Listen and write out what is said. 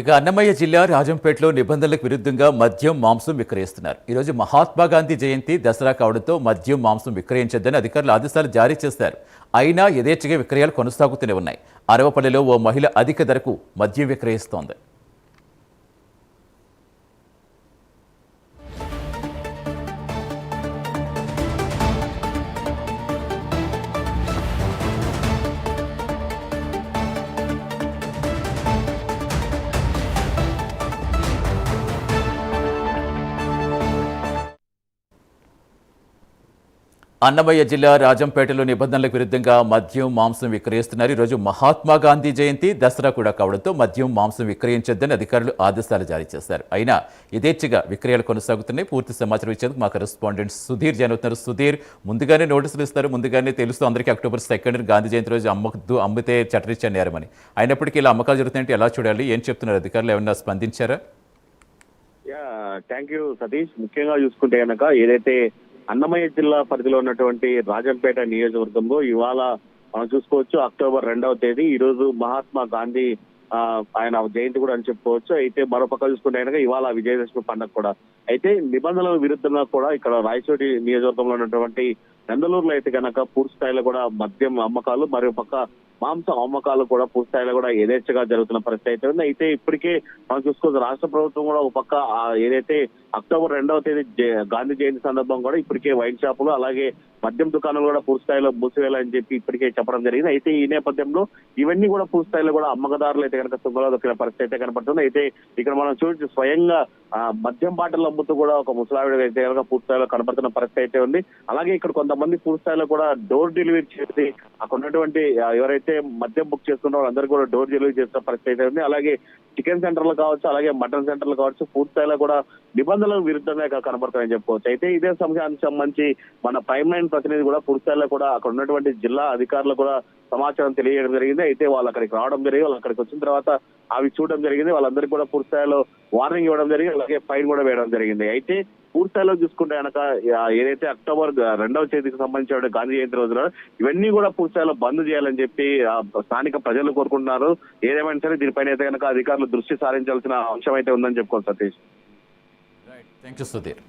ఇక అన్నమయ్య జిల్లా రాజంపేటలో నిబంధనలకు విరుద్ధంగా మద్యం మాంసం విక్రయిస్తున్నారు. ఈరోజు మహాత్మా గాంధీ జయంతి దసరా కావడంతో మద్యం మాంసం విక్రయించొద్దని అధికారులు ఆదేశాలు జారీ చేశారు. అయినా యథేచ్ఛగా విక్రయాలు కొనసాగుతూనే ఉన్నాయి. అరవపల్లిలో ఓ మహిళ అధిక ధరకు మద్యం విక్రయిస్తోంది. అన్నమయ్య జిల్లా రాజంపేటలో నిబంధనలకు విరుద్ధంగా మద్యం మాంసం విక్రయిస్తున్నారు. ఈరోజు మహాత్మా గాంధీ జయంతి దసరా కూడా కావడంతో మద్యం మాంసం విక్రయించొద్దని అధికారులు ఆదేశాలు జారీ చేశారు. అయినా యథేచ్ఛగా విక్రయాలు కొనసాగుతున్నాయి. పూర్తి సమాచారం ఇచ్చేందుకు మా కరెస్పాండెంట్ సుధీర్ జాయిన్ అవుతున్నారు సుధీర్ ముందుగానే నోటీసులు ఇస్తారు. ముందుగానే తెలుస్తూ అందరికీ అక్టోబర్ సెకండ్ గాంధీ జయంతి రోజు అమ్మద్దు అమ్మితే చట్టరీత్యా నేరమని. అయినప్పటికీ ఇలా అమ్మకాలు జరుగుతున్నాయంటే ఎలా చూడాలి? ఏం చెప్తున్నారు? అధికారులు ఏమన్నా స్పందించారా? Yeah thank you Satish. ముఖ్యంగా చూసుకుంటే కనుక ఏదైతే అన్నమయ్య జిల్లా పరిధిలో ఉన్నటువంటి రాజంపేట నియోజకవర్గంలో ఇవాళ మనం చూసుకోవచ్చు అక్టోబర్ రెండవ తేదీ. ఈ రోజు మహాత్మా గాంధీ ఆయన జయంతి కూడా అని చెప్పుకోవచ్చు. అయితే మరోపక్క చూసుకుంటే కనుక ఇవాళ విజయదశమి పండుగ కూడా. అయితే నిబంధనల విరుద్ధంగా కూడా ఇక్కడ రాయచోటి నియోజకవర్గంలో ఉన్నటువంటి నందలూరులో అయితే కనుక పూర్తి స్థాయిలో కూడా మద్యం అమ్మకాలు మరియు పక్క మాంసం అమ్మకాలు కూడా పూర్తి స్థాయిలో కూడా యథేచ్ఛగా జరుగుతున్న పరిస్థితి అయితే ఉంది. అయితే ఇప్పటికే మనం చూసుకోవచ్చు రాష్ట్ర ప్రభుత్వం కూడా ఒక పక్క ఏదైతే అక్టోబర్ రెండవ తేదీ గాంధీ జయంతి సందర్భం కూడా ఇప్పటికే వైన్ షాపులు అలాగే మద్యం దుకాణాలు కూడా పూర్తి స్థాయిలో మూసివేయాలని చెప్పి ఇప్పటికే చెప్పడం జరిగింది. అయితే ఈ నేపథ్యంలో ఇవన్నీ కూడా పూర్తి స్థాయిలో కూడా అమ్మకదారులు అయితే కనుక తుంగలో పరిస్థితి అయితే కనపడుతుంది. అయితే ఇక్కడ మనం చూసి స్వయంగా ఆ, మద్యం బాటలు అమ్ముతూ కూడా ఒక ముసలావిడ అయితే కనుక పూర్తి స్థాయిలో కనబడుతున్న పరిస్థితి అయితే ఉంది. అలాగే ఇక్కడ కొంతమంది పూర్తి స్థాయిలో కూడా డోర్ డెలివరీ చేసి అక్కడ ఉన్నటువంటి ఎవరైతే మద్యం బుక్ చేసుకున్నారో అందరూ కూడా డోర్ డెలివరీ చేస్తున్న పరిస్థితి అయితే ఉంది. అలాగే చికెన్ సెంటర్లు కావచ్చు అలాగే మటన్ సెంటర్లు కావచ్చు పూర్తి స్థాయిలో కూడా నిబంధనలకు విరుద్ధంగా ఇక్కడ చెప్పుకోవచ్చు. అయితే ఇదే అంశానికి సంబంధించి మన ప్రైమ్ లైన్ ప్రతినిధి కూడా పూర్తి స్థాయిలో కూడా అక్కడ ఉన్నటువంటి జిల్లా అధికారులు కూడా సమాచారం తెలియడం జరిగింది. అయితే వాళ్ళు అక్కడికి రావడం జరిగింది. వాళ్ళు అక్కడికి వచ్చిన తర్వాత అవి చూడడం జరిగింది. వాళ్ళందరికీ కూడా పూర్తిలో వార్నింగ్ ఇవ్వడం జరిగింది. అలాగే ఫైన్ కూడా వేయడం జరిగింది. అయితే పూర్తిలో చూసుకుంటే కనుక ఏదైతే అక్టోబర్ రెండవ తేదీకి సంబంధించిన గాంధీ జయంతి రోజున ఇవన్నీ కూడా పూర్తిలో బంద్ చేయాలని చెప్పి స్థానిక ప్రజలు కోరుకుంటున్నారు. ఏదేమైనా సరే దీనిపైన అయితే కనుక అధికారులు దృష్టి సారించాల్సిన అంశం అయితే ఉందని చెప్పుకోవాలి సతీష్. Thank you Sudheer